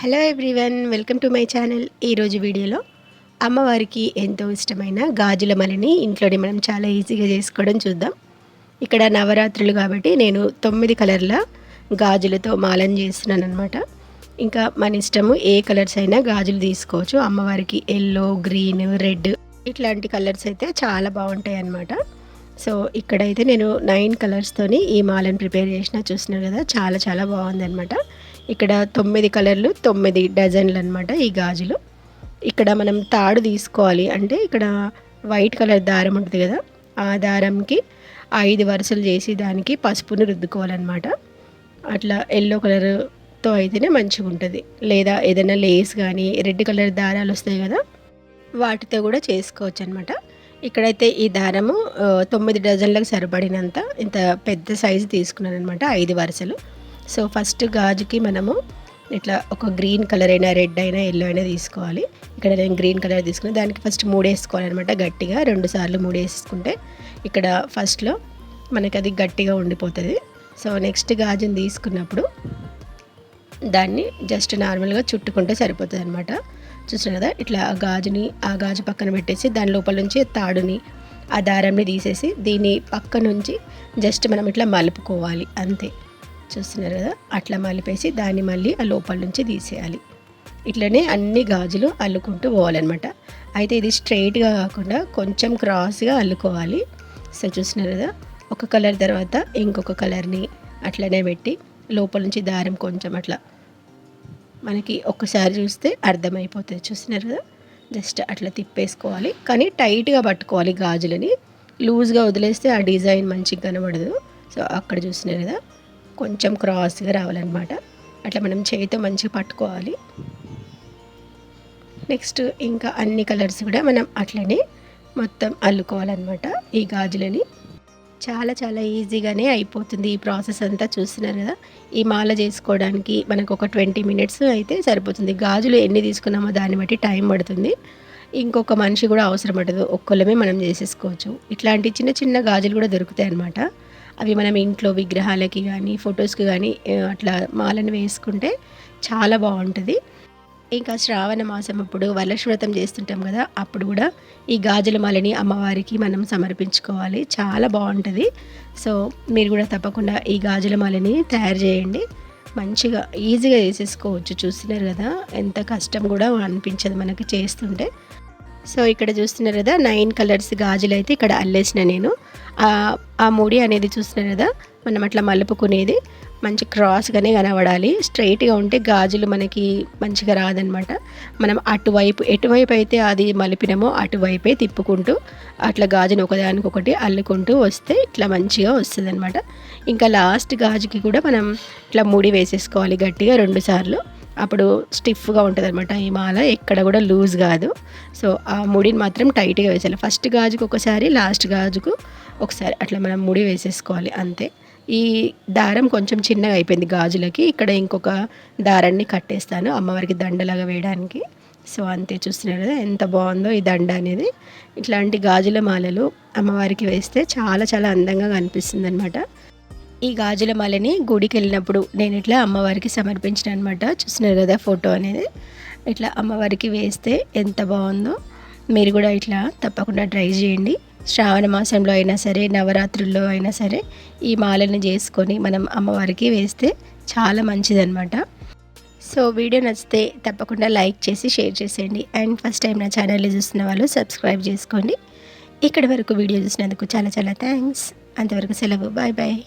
Hello everyone welcome to my channel ఈరోజు వీడియోలో అమ్మవారికి ఎంతో ఇష్టమైన గాజుల మలిని ఇంట్లోనే మనం చాలా ఈజీగా చేసుకోవడం చూద్దాం. ఇక్కడ నవరాత్రులు కాబట్టి నేను తొమ్మిది కలర్ల గాజులతో మాలని చేస్తున్నాను అనమాట ఇంకా మన ఇష్టము ఏ కలర్స్ అయినా గాజులు తీసుకోవచ్చు. అమ్మవారికి ఎల్లో గ్రీన్ రెడ్ ఇట్లాంటి కలర్స్ అయితే చాలా బాగుంటాయి అన్నమాట సో ఇక్కడైతే నేను నైన్ కలర్స్తోని ఈ మాలను ప్రిపేర్ చేసిన చూస్తున్నారు కదా చాలా చాలా బాగుందన్నమాట. ఇక్కడ తొమ్మిది కలర్లు తొమ్మిది డజన్లు అనమాట ఈ గాజులు. ఇక్కడ మనం తాడు తీసుకోవాలి. అంటే ఇక్కడ వైట్ కలర్ దారం ఉంటుంది కదా ఆ దారంకి ఐదు వరుసలు చేసి దానికి పసుపుని రుద్దుకోవాలన్నమాట. అట్లా ఎల్లో కలర్తో అయితేనే మంచిగా ఉంటుంది లేదా ఏదైనా లేస్ కానీ రెడ్ కలర్ దారాలు వస్తాయి కదా వాటితో కూడా చేసుకోవచ్చు అనమాట ఇక్కడైతే ఈ దారము తొమ్మిది డజన్లకు సరిపడినంత ఇంత పెద్ద సైజు తీసుకున్నాను అనమాట ఐదు వరుసలు. సో ఫస్ట్ గాజుకి మనము ఇట్లా ఒక గ్రీన్ కలర్ అయినా రెడ్ అయినా ఎల్లో అయినా తీసుకోవాలి. ఇక్కడ నేను గ్రీన్ కలర్ తీసుకుని దానికి ఫస్ట్ మూడు వేసుకోవాలన్నమాట గట్టిగా. రెండు సార్లు మూడు వేసుకుంటే ఇక్కడ ఫస్ట్లో మనకి అది గట్టిగా ఉండిపోతుంది. సో నెక్స్ట్ గాజుని తీసుకున్నప్పుడు దాన్ని జస్ట్ నార్మల్గా చుట్టుకుంటే సరిపోతుంది అనమాట చూసారు కదా ఇట్లా ఆ గాజుని ఆ గాజు పక్కన పెట్టేసి దాని లోపల నుంచి తాడుని ఆ దారంని తీసేసి దీని పక్క నుంచి జస్ట్ మనం ఇట్లా మలుపుకోవాలి. అంతే. చూస్తున్నారు కదా అట్లా మలిపేసి దాన్ని మళ్ళీ ఆ లోపల నుంచి తీసేయాలి. ఇట్లనే అన్ని గాజులు అల్లుకుంటూ పోవాలన్నమాట. అయితే ఇది స్ట్రైట్గా కాకుండా కొంచెం క్రాస్గా అల్లుకోవాలి. సో చూస్తున్నారు కదా ఒక కలర్ తర్వాత ఇంకొక కలర్ని అట్లనే పెట్టి లోపల నుంచి దారం కొంచెం అట్లా మనకి ఒక్కసారి చూస్తే అర్థమైపోతుంది. చూస్తున్నారు కదా జస్ట్ అట్లా తిప్పేసుకోవాలి. కానీ టైట్గా పట్టుకోవాలి గాజులని. లూజ్గా వదిలేస్తే ఆ డిజైన్ మంచిగా కనబడదు. సో అక్కడ చూస్తున్నారు కదా కొంచెం క్రాస్గా రావాలన్నమాట. అట్లా మనం చేతితో మంచిగా పట్టుకోవాలి. నెక్స్ట్ ఇంకా అన్ని కలర్స్ కూడా మనం అట్లనే మొత్తం అల్లుకోవాలన్నమాట ఈ గాజులని. చాలా చాలా ఈజీగానే అయిపోతుంది ఈ ప్రాసెస్ అంతా చూస్తున్నారు కదా. ఈ మాల చేసుకోవడానికి మనకు ఒక ట్వంటీ మినిట్స్ అయితే సరిపోతుంది. గాజులు ఎన్ని తీసుకున్నామో దాన్ని బట్టి టైం పడుతుంది. ఇంకొక మనిషి కూడా అవసరం పడదు. ఒక్కళ్ళమే మనం చేసేసుకోవచ్చు. ఇట్లాంటి చిన్న చిన్న గాజులు కూడా దొరుకుతాయి అన్నమాట అవి మనం ఇంట్లో విగ్రహాలకి కానీ ఫొటోస్కి కానీ అట్లా మాలను వేసుకుంటే చాలా బాగుంటుంది. ఇంకా శ్రావణ మాసం అప్పుడు వరలక్ష్వ్రతం చేస్తుంటాం కదా అప్పుడు కూడా ఈ గాజుల మాలని అమ్మవారికి మనం సమర్పించుకోవాలి. చాలా బాగుంటుంది. సో మీరు కూడా తప్పకుండా ఈ గాజుల మాలని తయారు చేయండి. మంచిగా ఈజీగా చేసేసుకోవచ్చు చూస్తున్నారు కదా ఎంత కష్టం కూడా అనిపించదు మనకి చేస్తుంటే. సో ఇక్కడ చూస్తున్నారు కదా నైన్ కలర్స్ గాజులు అయితే ఇక్కడ అల్లేసిన నేను. ఆ ముడి అనేది చూస్తున్నారు కదా మనం అట్లా మలుపుకునేది. మంచి క్రాస్గానే కనబడాలి. స్ట్రైట్గా ఉంటే గాజులు మనకి మంచిగా రాదనమాట. మనం అటువైపు ఎటువైపు అయితే అది మలిపినమో అటువైపే తిప్పుకుంటూ అట్లా గాజుని ఒకదానికొకటి అల్లుకుంటూ వస్తే ఇట్లా మంచిగా వస్తుంది ఇంకా లాస్ట్ గాజుకి కూడా మనం ఇట్లా ముడి వేసేసుకోవాలి గట్టిగా రెండు సార్లు. అప్పుడు స్టిఫ్గా ఉంటుంది అనమాట ఈ మాల ఎక్కడ కూడా లూజ్ కాదు. సో ఆ ముడిని మాత్రం టైట్గా వేసేయాలి. ఫస్ట్ గాజుకు ఒకసారి లాస్ట్ గాజుకు ఒకసారి అట్లా మనం ముడి వేసేసుకోవాలి అంతే. ఈ దారం కొంచెం చిన్నగా అయిపోయింది గాజులకి. ఇక్కడ ఇంకొక దారాన్ని కట్టేస్తాను అమ్మవారికి దండలాగా వేయడానికి. సో అంతే చూస్తున్నారు కదా ఎంత బాగుందో ఈ దండ అనేది. ఇట్లాంటి గాజుల మాలలు అమ్మవారికి వేస్తే చాలా చాలా అందంగా కనిపిస్తుంది అనమాట ఈ గాజుల మాలని గుడికి వెళ్ళినప్పుడు నేను ఇట్లా అమ్మవారికి సమర్పించిన అనమాట చూస్తున్నారు కదా ఫోటో అనేది. ఇట్లా అమ్మవారికి వేస్తే ఎంత బాగుందో. మీరు కూడా ఇట్లా తప్పకుండా ట్రై చేయండి. శ్రావణ మాసంలో అయినా సరే నవరాత్రుల్లో అయినా సరే ఈ మాలను చేసుకొని మనం అమ్మవారికి వేస్తే చాలా మంచిదన్నమాట. సో వీడియో నచ్చితే తప్పకుండా లైక్ చేసి షేర్ చేసేయండి. అండ్ ఫస్ట్ టైం నా ఛానల్ని చూస్తున్న వాళ్ళు సబ్స్క్రైబ్ చేసుకోండి. ఇక్కడి వరకు వీడియో చూసినందుకు చాలా చాలా థ్యాంక్స్. అంతవరకు సెలవు. Bye bye.